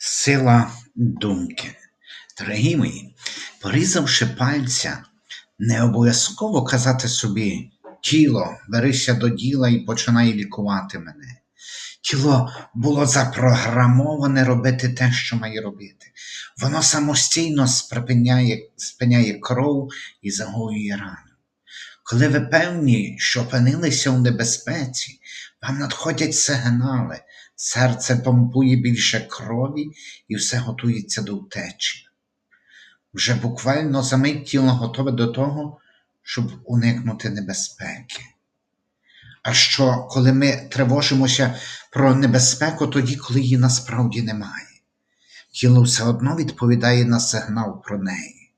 Сила думки. Дорогі мої, порізавши пальця, не обов'язково казати собі тіло, берися до діла і починай лікувати мене. Тіло було запрограмоване робити те, що має робити. Воно самостійно сприпиняє, спиняє кров і загоює рану. Коли ви певні, що опинилися у небезпеці, вам надходять сигнали, серце помпує більше крові і все готується до втечі. Вже буквально за мить тіло готове до того, щоб уникнути небезпеки. А що, коли ми тривожимося про небезпеку тоді, коли її насправді немає? Тіло все одно відповідає на сигнал про неї.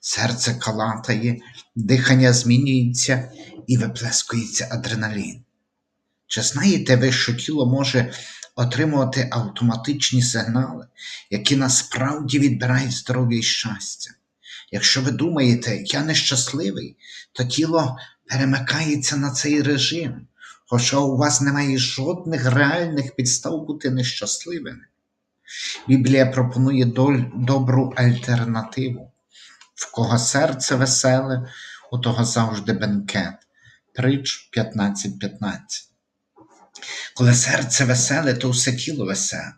Серце калатає, дихання змінюється і виплескується адреналін. Чи знаєте ви, що тіло може отримувати автоматичні сигнали, які насправді відбирають здоров'я і щастя? Якщо ви думаєте, я нещасливий, то тіло перемикається на цей режим, хоча у вас немає жодних реальних підстав бути нещасливими. Біблія пропонує добру альтернативу. В кого серце веселе, у того завжди бенкет. Притч 15.15. Коли серце веселе, то все тіло веселе.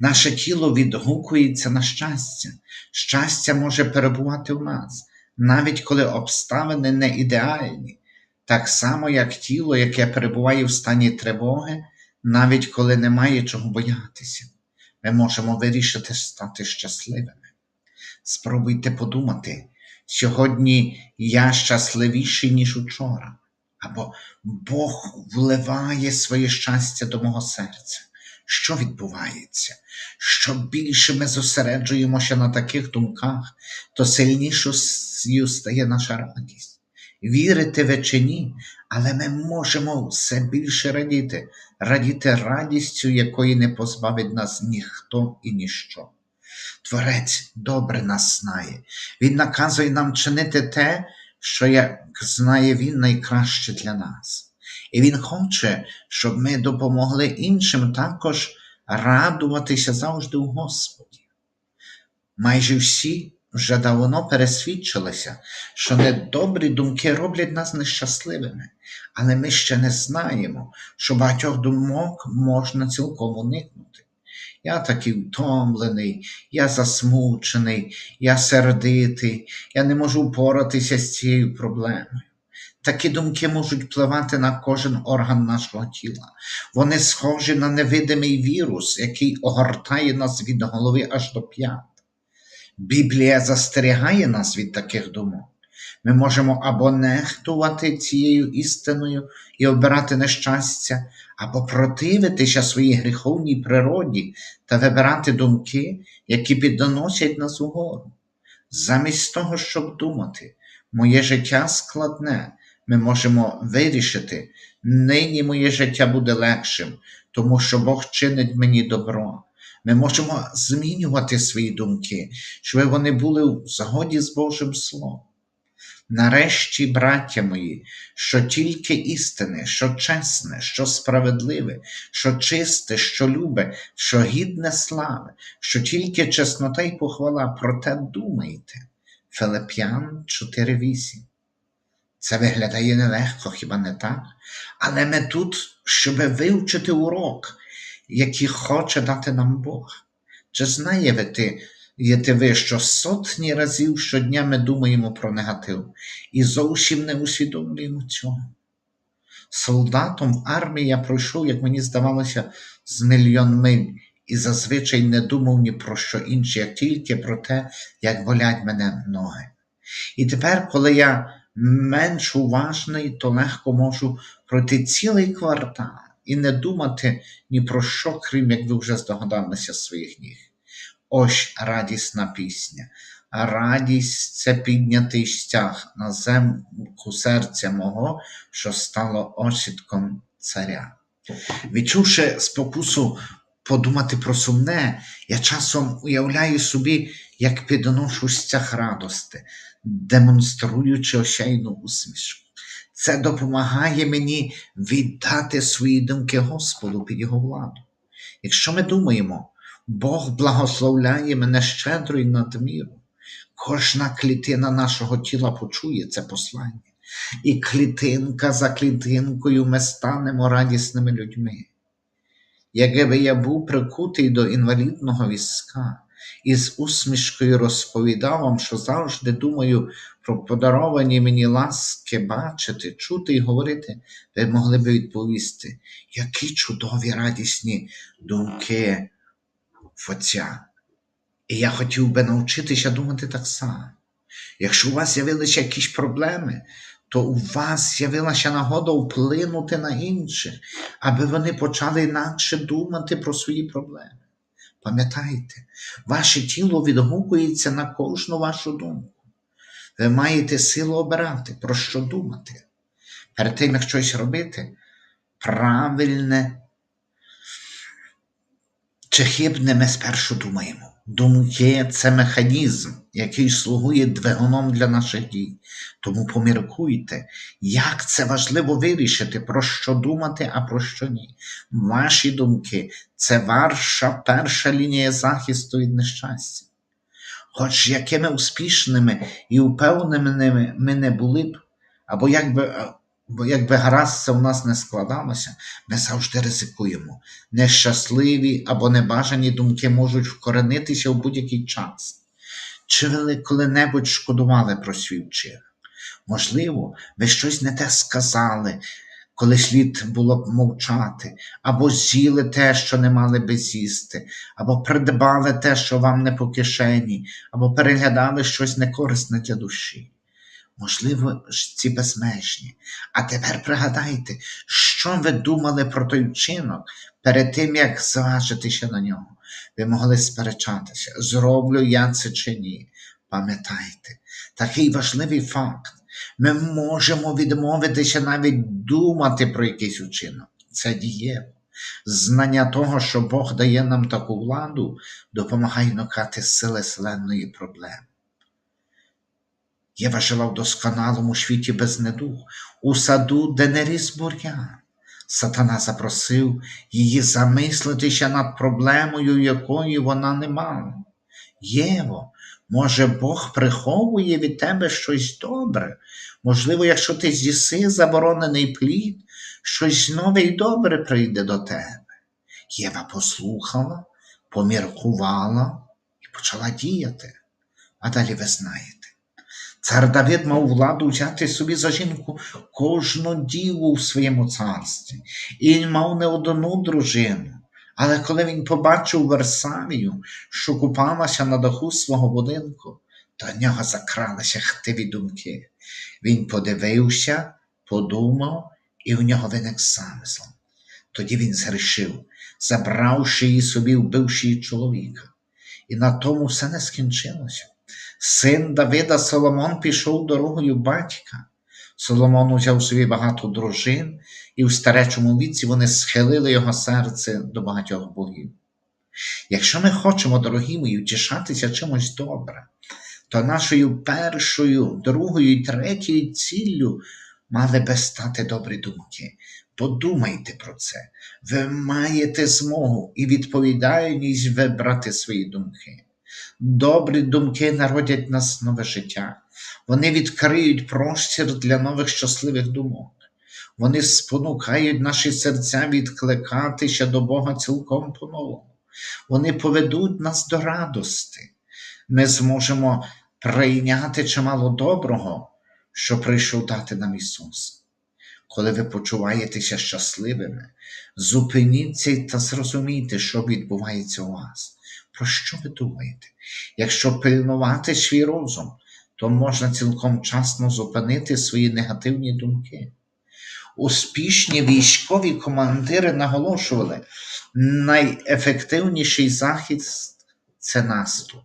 Наше тіло відгукується на щастя. Щастя може перебувати в нас, навіть коли обставини не ідеальні, так само, як тіло, яке перебуває в стані тривоги, навіть коли немає чого боятися. Ми можемо вирішити стати щасливими. Спробуйте подумати, сьогодні я щасливіший, ніж учора, або Бог вливає своє щастя до мого серця. Що відбувається? Що більше ми зосереджуємося на таких думках, то сильнішою стає наша радість. Вірите ви чи ні, але ми можемо все більше радіти, радіти радістю, якої не позбавить нас ніхто і ніщо. Творець добре нас знає. Він наказує нам чинити те, що як знає Він найкраще для нас. І Він хоче, щоб ми допомогли іншим також радуватися завжди у Господі. Майже всі вже давно пересвідчилися, що недобрі думки роблять нас нещасливими, але ми ще не знаємо, що багатьох думок можна цілком уникнути. Я такий втомлений, я засмучений, я сердитий, я не можу впоратися з цією проблемою. Такі думки можуть впливати на кожен орган нашого тіла. Вони схожі на невидимий вірус, який огортає нас від голови аж до п'ят. Біблія застерігає нас від таких думок. Ми можемо або нехтувати цією істиною і обирати нещастя, або противитися своїй гріховній природі та вибирати думки, які підносять нас угору. Замість того, щоб думати, моє життя складне, ми можемо вирішити, нині моє життя буде легшим, тому що Бог чинить мені добро. Ми можемо змінювати свої думки, щоб вони були в згоді з Божим Словом. Нарешті, браття мої, що тільки істине, що чесне, що справедливе, що чисте, що любе, що гідне слави, що тільки чеснота й похвала, про те думайте. Филип'ян 4.8. Це виглядає нелегко, хіба не так? Але ми тут, щоб вивчити урок, який хоче дати нам Бог. Чи знаєте ви, ви, що сотні разів щодня ми думаємо про негатив і зовсім не усвідомлюємо цього? Солдатом в армії я пройшов, як мені здавалося, з мільйон миль і зазвичай не думав ні про що інше, як тільки про те, як болять мене ноги. І тепер, коли я менш уважний, то легко можу пройти цілий квартал і не думати ні про що, крім як ви вже здогадалися своїх ніг. Ось радісна пісня. Радість це піднятий стяг на земку серця мого, що стало осідком царя. Відчувши спокусу подумати про сумне, я часом уявляю собі, як підношу стяг радости, демонструючи осяйну усмішку. Це допомагає мені віддати свої думки Господу під його владу. Якщо ми думаємо, Бог благословляє мене щедро і надміру. Кожна клітина нашого тіла почує це послання. І клітинка за клітинкою ми станемо радісними людьми. Якби я був прикутий до інвалідного візка і з усмішкою розповідав вам, що завжди думаю про подаровані мені ласки бачити, чути і говорити, ви могли б відповісти, які чудові радісні думки в Отця. І я хотів би навчитися думати так само. Якщо у вас з'явилися якісь проблеми, то у вас з'явилася нагода вплинути на інших, аби вони почали інакше думати про свої проблеми. Пам'ятайте, ваше тіло відгукується на кожну вашу думку. Ви маєте силу обирати, про що думати. Перед тим, як щось робити, правильне чи хибне ми спершу думаємо. Думки це механізм, який слугує двигуном для наших дій. Тому поміркуйте, як це важливо вирішити, про що думати, а про що ні. Ваші думки це ваша перша лінія захисту від нещастя. Хоч якими успішними і упевненими ми не були б, або якби, бо якби гаразд це у нас не складалося, ми завжди ризикуємо. Нещасливі або небажані думки можуть вкоренитися в будь-який час. Чи ви коли-небудь шкодували про свій вчинок? Можливо, ви щось не те сказали, коли слід було б мовчати, або з'їли те, що не мали би з'їсти, або придбали те, що вам не по кишені, або переглядали щось некорисне для душі. Можливо, ж ці безмежні. А тепер пригадайте, що ви думали про той вчинок перед тим, як зважитися на нього. Ви могли сперечатися, зроблю я це чи ні. Пам'ятайте, такий важливий факт. Ми можемо відмовитися навіть думати про якийсь учинок. Це дієво. Знання того, що Бог дає нам таку владу, допомагає уникати сили селенної проблеми. Єва жила в досконалому світі без недуг, у саду, де не ріс бур'ян. Сатана запросив її замислитися над проблемою, якої вона не мала. Єво, може, Бог приховує від тебе щось добре? Можливо, якщо ти з'їси заборонений плід, щось нове й добре прийде до тебе. Єва послухала, поміркувала і почала діяти. А далі ви знаєте. Цар Давид мав владу взяти собі за жінку кожну діву в своєму царстві, і він мав не одну дружину. Але коли він побачив Версавію, що купалася на даху свого будинку, до нього закралися хтиві думки. Він подивився, подумав, і в нього виник замисел. Тоді він згрішив, забравши її собі, вбивши чоловіка. І на тому все не скінчилося. Син Давида Соломон пішов дорогою батька. Соломон узяв собі багато дружин, і в старечому віці вони схилили його серце до багатьох богів. Якщо ми хочемо, дорогі мої, втішатися чимось добре, то нашою першою, другою і третьою ціллю мали би стати добрі думки. Подумайте про це. Ви маєте змогу і відповідальність вибрати свої думки. Добрі думки народять нас нове життя. Вони відкриють простір для нових щасливих думок. Вони спонукають наші серця відкликатися до Бога цілком по-новому. Вони поведуть нас до радости. Ми зможемо прийняти чимало доброго, що прийшов дати нам Ісус. Коли ви почуваєтеся щасливими, зупиніться та зрозумійте, що відбувається у вас. Про що ви думаєте? Якщо пильнувати свій розум, то можна цілком часно зупинити свої негативні думки. Успішні військові командири наголошували, найефективніший захист це наступ.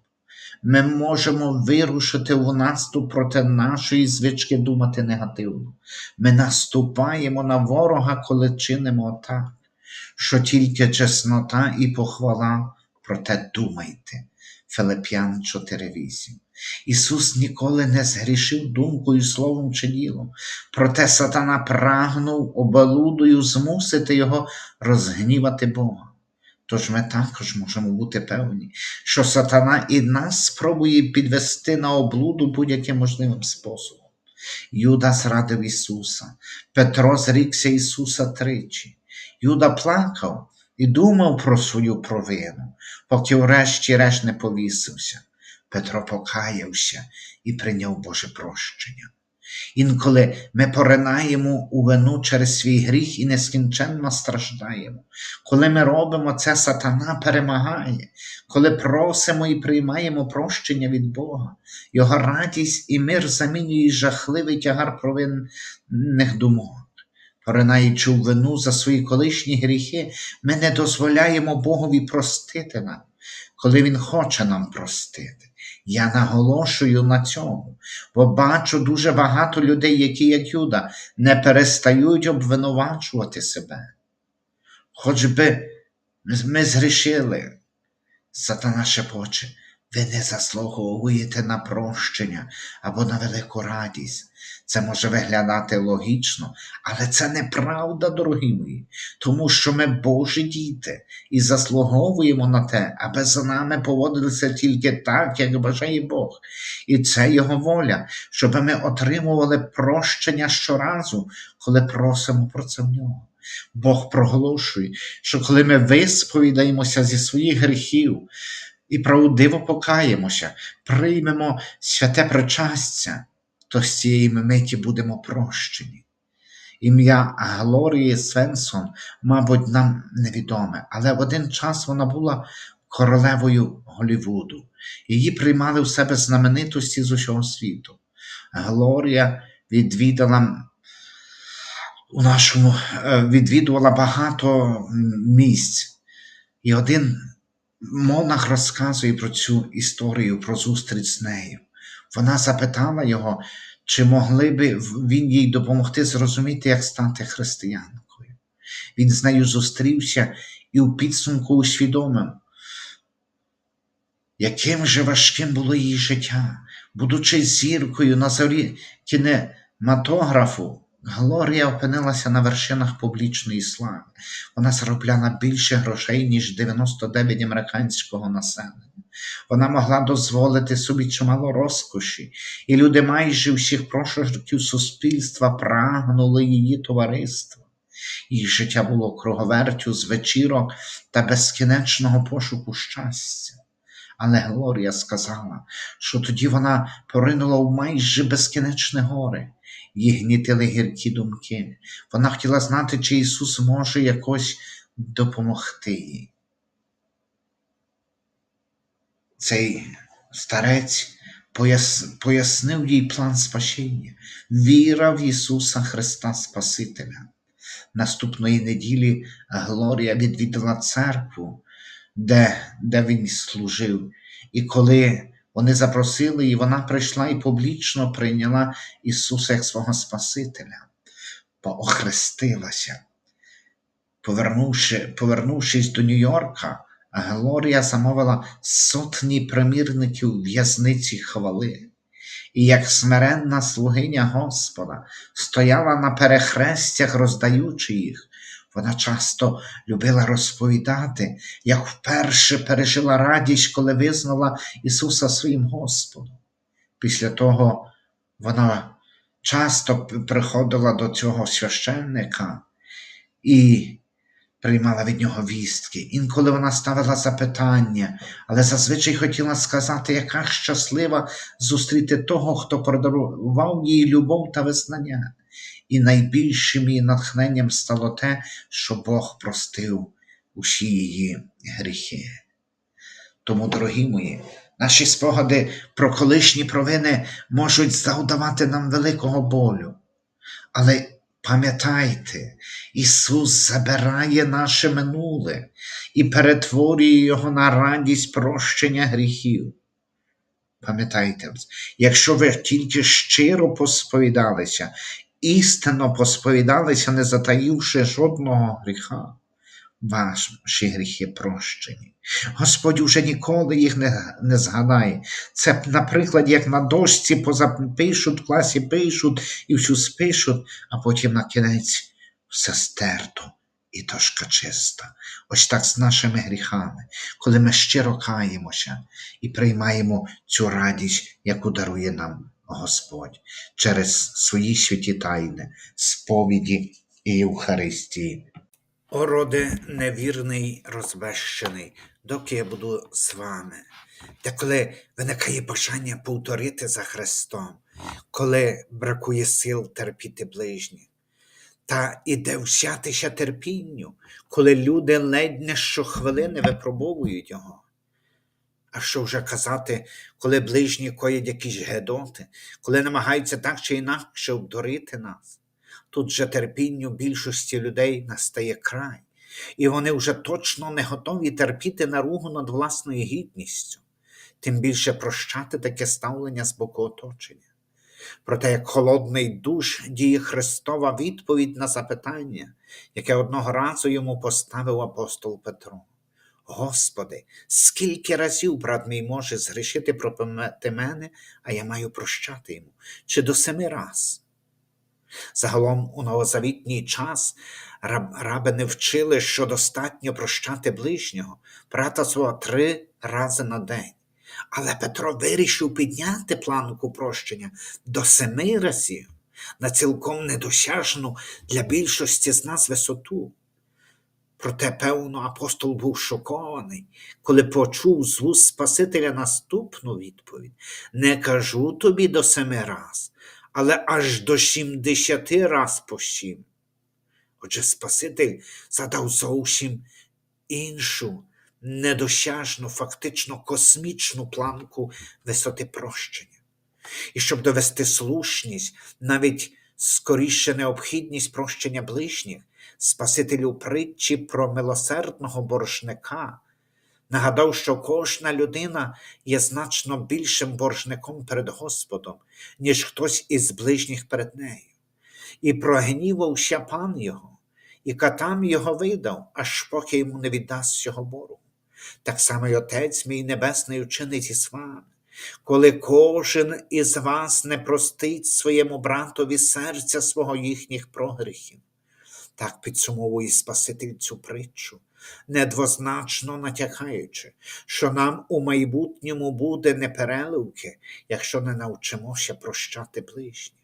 Ми можемо вирушити в наступ проти нашої звички думати негативно. Ми наступаємо на ворога, коли чинимо так, що тільки чеснота і похвала, проте думайте. Филип'ян 4.8. Ісус ніколи не згрішив думкою, словом чи ділом, проте сатана прагнув обалудою змусити його розгнівати Бога. Тож ми також можемо бути певні, що сатана і нас спробує підвести на облуду будь-яким можливим способом. Юда зрадив Ісуса, Петро зрікся Ісуса тричі. Юда плакав і думав про свою провину, поки врешті-решт не повісився. Петро покаявся і прийняв Боже прощення. Інколи ми поринаємо у вину через свій гріх і нескінченно страждаємо. Коли ми робимо це, сатана перемагає, коли просимо і приймаємо прощення від Бога, Його радість і мир замінює жахливий тягар провинних думок. Поринаючи у вину за свої колишні гріхи, ми не дозволяємо Богові простити нам, коли Він хоче нам простити. Я наголошую на цьому, бо бачу дуже багато людей, які, як Юда, не перестають обвинувачувати себе. Хоч би ми згрішили, сатана шепоче, ви не заслуговуєте на прощення або на велику радість. Це може виглядати логічно, але це неправда, дорогі мої, тому що ми Божі діти і заслуговуємо на те, аби за нами поводилися тільки так, як бажає Бог. І це Його воля, щоб ми отримували прощення щоразу, коли просимо про це в нього. Бог проголошує, що коли ми висповідаємося зі своїх гріхів і правдиво покаємося, приймемо святе причастя, то з цієї миті будемо прощені. Ім'я Глорії Свенсон, мабуть, нам невідоме, але в один час вона була королевою Голівуду. Її приймали у себе знаменитості з усього світу. Глорія відвідала у нашому е, відвідувала багато місць. І один монах розказує про цю історію, про зустріч з нею. Вона запитала його, чи могли би він їй допомогти зрозуміти, як стати християнкою. Він з нею зустрівся і у підсумку усвідомив, яким же важким було її життя, будучи зіркою на зорі кінематографу, Глорія опинилася на вершинах публічної слави. Вона заробляла більше грошей, ніж 99 американського населення. Вона могла дозволити собі чимало розкоші, і люди майже всіх прошарків суспільства прагнули її товариства. Її життя було круговертю з вечірок та безкінечного пошуку щастя. Але Глорія сказала, що тоді вона поринула в майже безкінечне горе, її гнітили гіркі думки. Вона хотіла знати, чи Ісус може якось допомогти їй. Цей старець пояс... пояснив їй план спасіння, віра в Ісуса Христа Спасителя. Наступної неділі Глорія відвідала церкву, де, де він служив, і коли вони запросили її, вона прийшла і публічно прийняла Ісуса як свого Спасителя, поохрестилася. Повернувши, повернувшись до Нью-Йорка, Глорія замовила сотні примірників в'язниці хвали, і як смиренна слугиня Господа стояла на перехрестях, роздаючи їх. Вона часто любила розповідати, як вперше пережила радість, коли визнала Ісуса своїм Господом. Після того вона часто приходила до цього священника і приймала від нього вістки. Інколи вона ставила запитання, але зазвичай хотіла сказати, яка щаслива зустріти того, хто подарував їй любов та визнання. І найбільшим її натхненням стало те, що Бог простив усі її гріхи. Тому, дорогі мої, наші спогади про колишні провини можуть завдавати нам великого болю. Але пам'ятайте, Ісус забирає наше минуле і перетворює його на радість прощення гріхів. Пам'ятайте, якщо ви тільки щиро посповідалися істинно посповідалися, не затаївши жодного гріха, ваші гріхи прощені. Господь уже ніколи їх не не згадає. Це, наприклад, як на дошці позапишуть, в класі пишуть і всю спишуть, а потім на кінець все стерто і дошка чиста. Ось так з нашими гріхами, коли ми щиро каємося і приймаємо цю радість, яку дарує нам Господь через свої святі тайни, сповіді і Євхаристії. О, роде невірний, розбещений, доки я буду з вами. Та коли виникає бажання повторити за Христом, коли бракує сил терпіти ближніх, та іде всятися терпінню, коли люди ледь не щохвилини випробовують його. А що вже казати, коли ближні коять якісь гедоти, коли намагаються так чи інакше обдурити нас? Тут же терпінню більшості людей настає край, і вони вже точно не готові терпіти наругу над власною гідністю, тим більше прощати таке ставлення з боку оточення. Проте, як холодний душ діє Христова відповідь на запитання, яке одного разу йому поставив апостол Петро. Господи, скільки разів брат мій може згрішити проти мене, а я маю прощати йому, чи до семи раз? Загалом у новозавітній час раб, раби не вчили, що достатньо прощати ближнього, брата свого три рази на день. Але Петро вирішив підняти планку прощення до семи разів на цілком недосяжну для більшості з нас висоту. Проте, певно, апостол був шокований, коли почув з вуст Спасителя наступну відповідь: Не кажу тобі до семи раз, але аж до сімдесяти раз по сім. Отже, Спаситель задав зовсім іншу, недосяжну, фактично космічну планку висоти прощення. І щоб довести слушність, навіть скоріше необхідність прощення ближніх, Спаситель у притчі про милосердного боржника нагадав, що кожна людина є значно більшим боржником перед Господом, ніж хтось із ближніх перед нею. І прогнівався пан його, і катам його видав, аж поки йому не віддасть цього боргу. Так само й Отець мій Небесний учинить із вами, коли кожен із вас не простить своєму братові серця свого їхніх прогріхів. Так підсумовує Спаситель цю притчу, недвозначно натякаючи, що нам у майбутньому буде непереливки, якщо не навчимося прощати ближніх.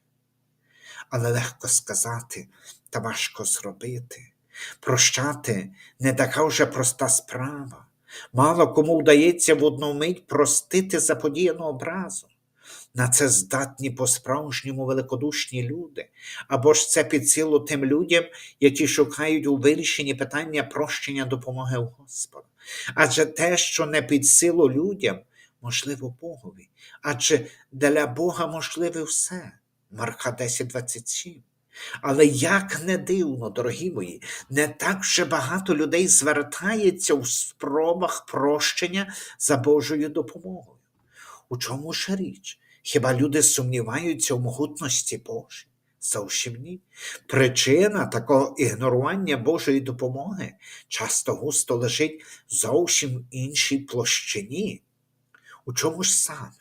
Але легко сказати та важко зробити. Прощати не така вже проста справа. Мало кому вдається в одну мить простити заподіяну образу. На це здатні по-справжньому великодушні люди, або ж це під силу тим людям, які шукають у вирішенні питання прощення допомоги у Господа. Адже те, що не під силу людям, можливо Богові, адже для Бога можливе все. Марка 10.27. Але як не дивно, дорогі мої, не так вже багато людей звертається у спробах прощення за Божою допомогою. У чому ж річ? Хіба люди сумніваються у могутності Божій? Зовсім ні. Причина такого ігнорування Божої допомоги часто густо лежить зовсім іншій площині. У чому ж саме?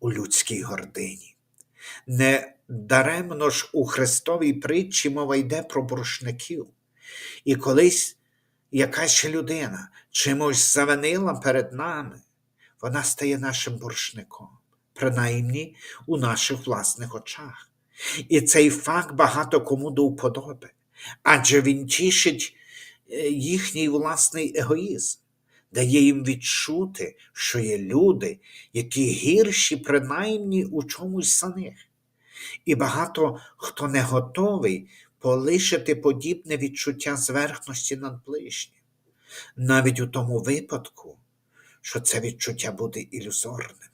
У людській гордині. Не даремно ж у Христовій притчі мова йде про боржників. І колись якась людина чимось завинила перед нами, вона стає нашим боржником, принаймні у наших власних очах. І цей факт багато кому до вподоби, адже він тішить е, їхній власний егоїзм, дає їм відчути, що є люди, які гірші, принаймні у чомусь за них. І багато хто не готовий полишити подібне відчуття зверхності над ближнім, навіть у тому випадку, що це відчуття буде ілюзорним.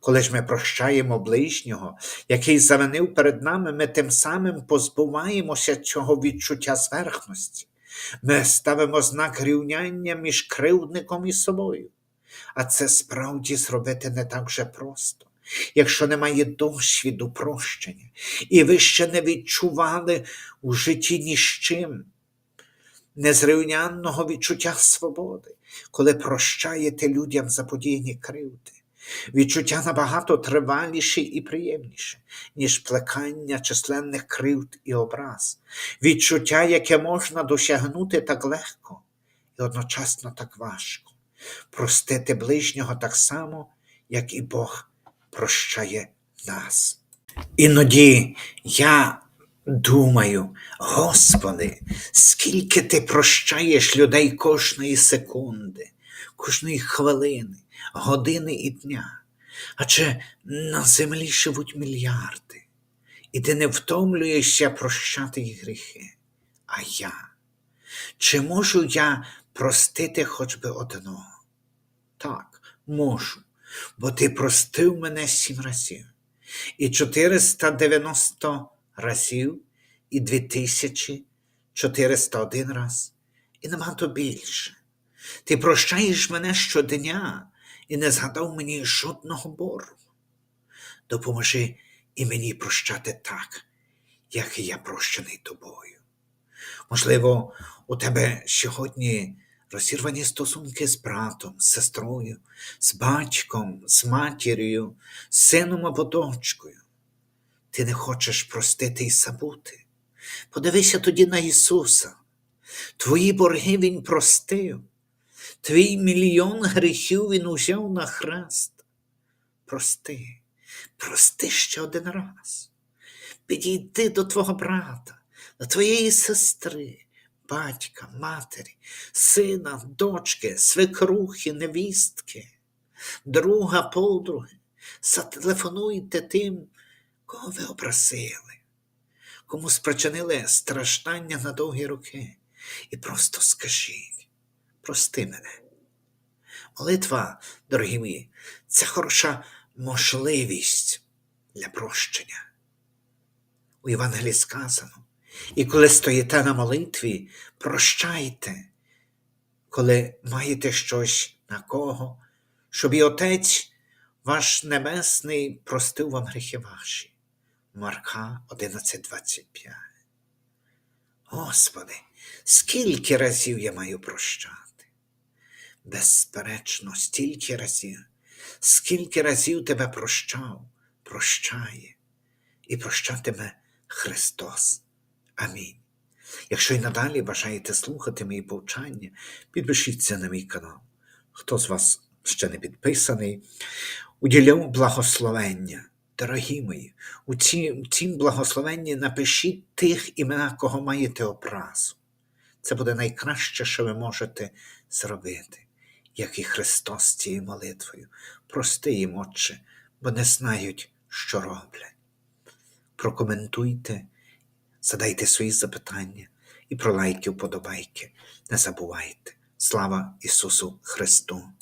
Коли ж ми прощаємо ближнього, який завинив перед нами, ми тим самим позбуваємося цього відчуття зверхності. Ми ставимо знак рівняння між кривдником і собою. А це справді зробити не так вже просто. Якщо немає досвіду прощення, і ви ще не відчували у житті ні з чим незрівнянного відчуття свободи, коли прощаєте людям заподіяні кривди, Відчуття набагато триваліше і приємніше, ніж плекання численних кривд і образ, відчуття, яке можна досягнути так легко і одночасно так важко, простити ближнього так само, як і Бог прощає нас. Іноді я думаю, Господи, скільки ти прощаєш людей кожної секунди, кожної хвилини, години і дня. Адже на землі живуть мільярди, і ти не втомлюєшся прощати їх гріхи. А я? Чи можу я простити хоч би одного? Так, можу, бо ти простив мене сім разів, і 490 разів, і 2401 раз, і набагато більше. Ти прощаєш мене щодня і не згадав мені жодного боргу. Допоможи і мені прощати так, як я прощений тобою. Можливо, у тебе сьогодні розірвані стосунки з братом, з сестрою, з батьком, з матір'ю, з сином або дочкою. Ти не хочеш простити і забути. Подивися тоді на Ісуса. Твої борги Він простив, твій мільйон гріхів Він узяв на хрест. Прости, прости ще один раз. Підійди до твого брата, до твоєї сестри, батька, матері, сина, дочки, свекрухи, невістки, друга, подруги. Зателефонуйте тим, кого ви образили, кому спричинили страждання на довгі роки, і просто скажіть, прости мене. Молитва, дорогі мої, це хороша можливість для прощення. У Євангелії сказано, і коли стоїте на молитві, прощайте, коли маєте щось на кого, щоб і Отець ваш Небесний простив вам гріхи ваші. Марка 11.25. Господи, скільки разів я маю прощати? Безперечно, стільки разів, скільки разів тебе прощав, прощає і прощатиме Христос. Амінь. Якщо й надалі бажаєте слухати мої повчання, підпишіться на мій канал. Хто з вас ще не підписаний, уділяв благословення. Дорогі мої, у ці- у цім благословенні напишіть тих імена, кого маєте образу. Це буде найкраще, що ви можете зробити, як і Христос цією молитвою. Прости їм, Отче, бо не знають, що роблять. Прокоментуйте, задайте свої запитання і про лайки, вподобайки. Не забувайте. Слава Ісусу Христу!